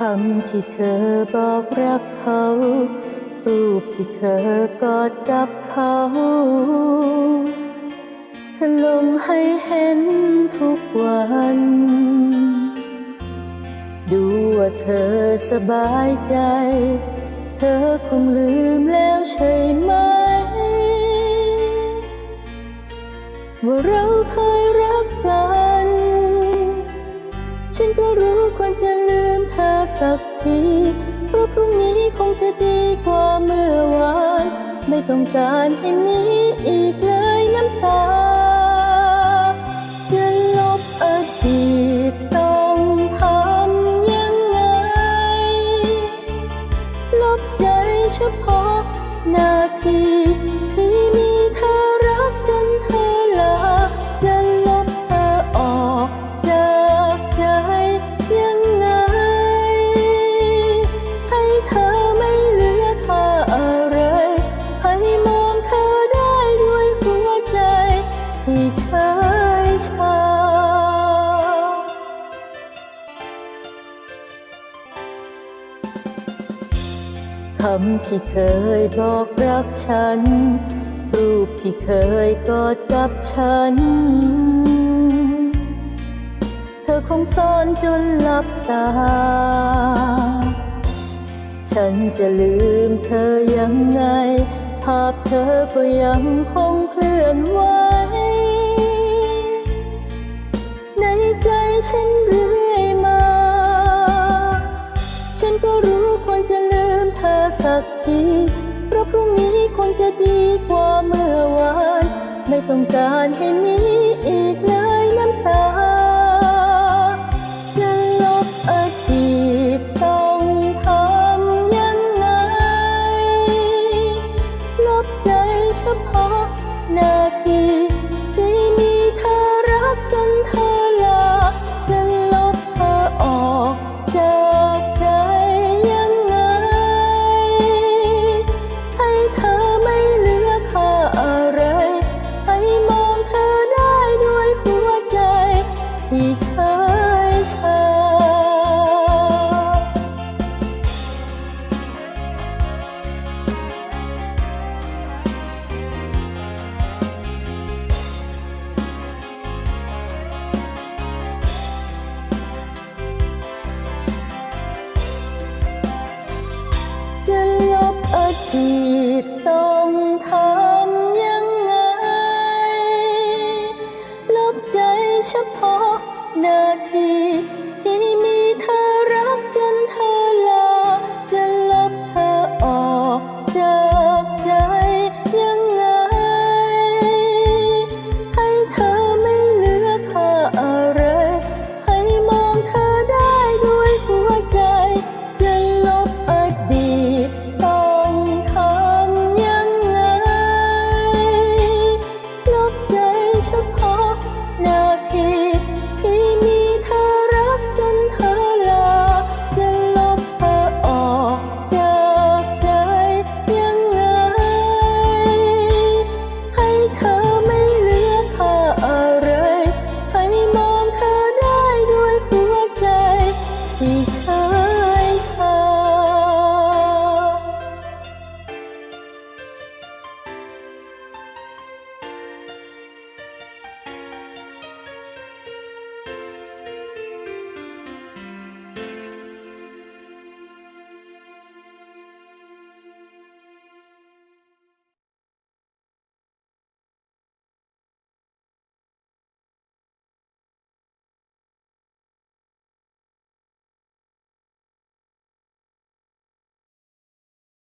คำที่เธอบอกรักเขา รูปที่เธอกอดกับเขาเธอลงให้เห็นทุกวัน ดูว่าเธอสบายใจ เธอคงลืมแล้วใช่ไหม ว่าเราเคยรักกัน ฉันก็รู้ สักทีเพราะพรุ่งนี้คงจะดีกว่าเมื่อวาน ไม่ต้องการให้มีอีกเลยน้ำตาจะลบอดีตต้องทำยังไง ลบใจเฉพาะ ชา คำที่เคยบอกรักฉัน รูปที่เคยกอดกับฉัน เธอคงซ่อนจนหลับตา ฉันจะลืมเธอยังไง ภาพเธอก็ยังคงเคลื่อนไหว ฉันเรื่อยมา ฉันก็รู้ควรจะลืมเธอสักที เพราะพรุ่งนี้คงจะดีกว่าเมื่อวาน ไม่ต้องการให้มีอีกแลย ที่เฉะนาทีที่ อ